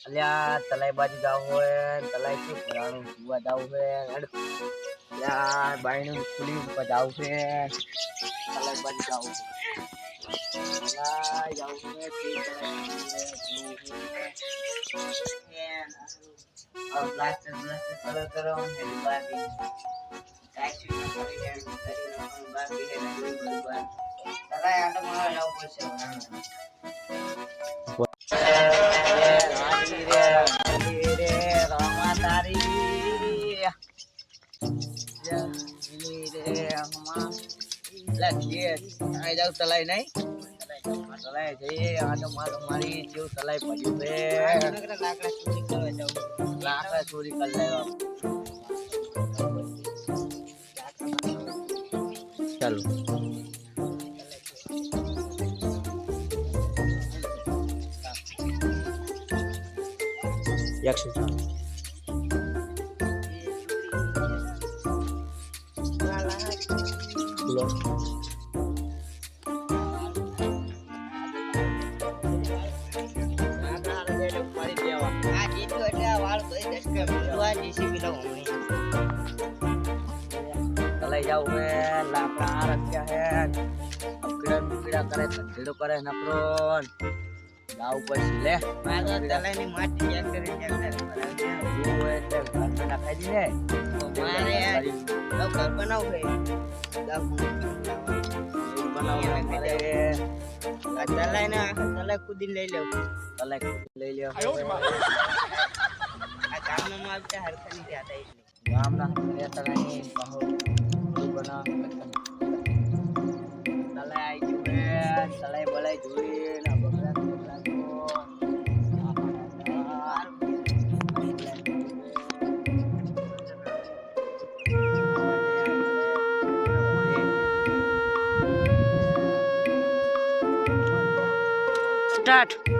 અલ્યા તલાઈ બાજુ જાવ હોય ને તલાઈ શું ભરાણું જોવા જાવ છે હેડ અલ્યા બાયણું ખુલી ઉપર જાવ છે તલાઈ બાજુ જાવ છે તલાઈ જાવ છે તે તલાઈ જોવું છે. હવે પ્લાસ્ટર બ્લાસ્ટર સરળ કરવાનું છે બાકી કાંઈ શું ન કરી હેડ કરી નાખવાનું બાકી છે ને જોઈ બધું બાકી. તલાઈ આટો મારવા જવું પડશે હવે. ચોરી કરી લેવા ચાલો એકસો ચાલો લઈ જાવ હે લાકડા રખ્યા હે અપકીડા બુકીડા કરે ધંધેડો કરે નકરો જાવ પછી લે તું એટલે ઘરમાં નાખાઈ દીને કુદી લઈ લઉં તલાક લઈ લ્યો. मम्मा अभी तक हरकत नहीं आता इसलिए राम ना हमने तगाने कहो तू बना तले आई जुए तले बोले जुए ना बकरा बकरा Start.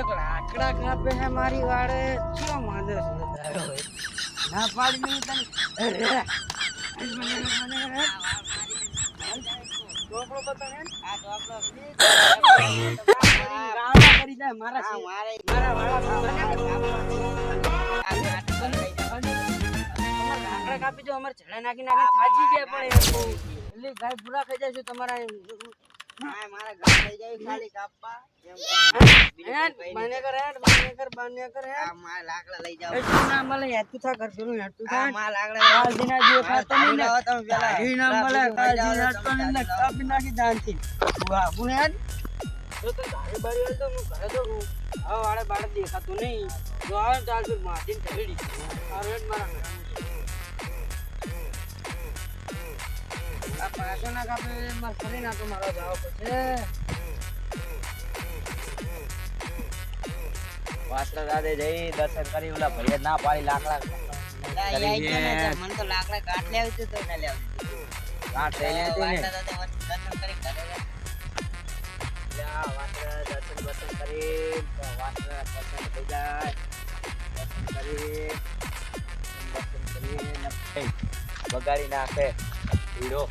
એક લાકડા કાપે છે મારી વાળે ચિયો છે ના પાડી નહીં તને? ગાળા કરી દે મારા. મારા વાળા કાપી દો અમારે ઝાડા નાખી નાખી થાજી ગયા પણ. એટલે ગાય પૂરા ખાઈ જાય છે તમારા દેખાતું નહીં. જો આવે ને તો હાલ તું માટીને ઢળી. હારું હેડ મારા પાછો ના કાપે, મારે ફરી નાખો, મારો જાવો પછી. વાસણા દાદે જઈ દર્શન કરી ઓલા ભૈયા ના પાડી લાકડા. કરી છે. ગાંઠ લઈ લીધી ને. જા, વાસણા દર્શન બર્શન કરી વાસણા દર્શન થઈ જાય. દર્શન કરી કરી નાખે. હીરો.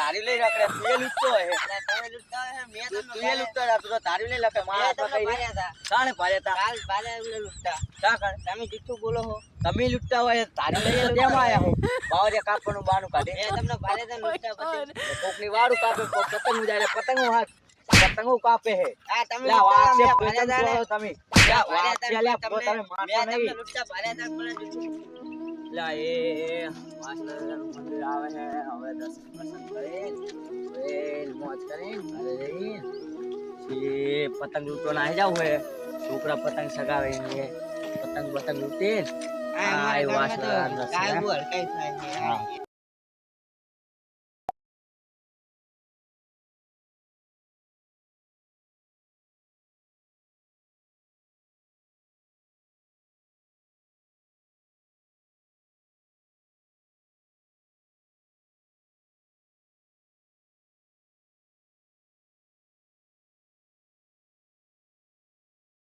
તારી લૂંટતો તમે બોલો તમે લૂંટતા હોય તારી લઈ તો કેમ આયા હો કાપવાનું બાનું કાઢે મેં તમને ભારે તો લૂંટા પછી કોકની વાડું કાપે પતંગ ઉડાડે પતંગો હાથ પતંગો કાપે હે આ તમે લા વાત છે લૂંટા પતંગ મેં છોડો તમે લા વાત છે લા તમને- તમે મેં મારતો તમને નહીં લૂંટા ભાડે તો પણ જુઠ્ઠું લા એ વાસણાનું મંદિર આવે છે હવે દર્શન બર્શન કરી વેલ મોજ કરી ઘરે જઈ પછી પતંગ લૂંટો ના જાવ હોય છોકરા પતંગ સગાવે છે પતંગ પતંગ લૂંટે હા એ વાસણા અંદર છે. હા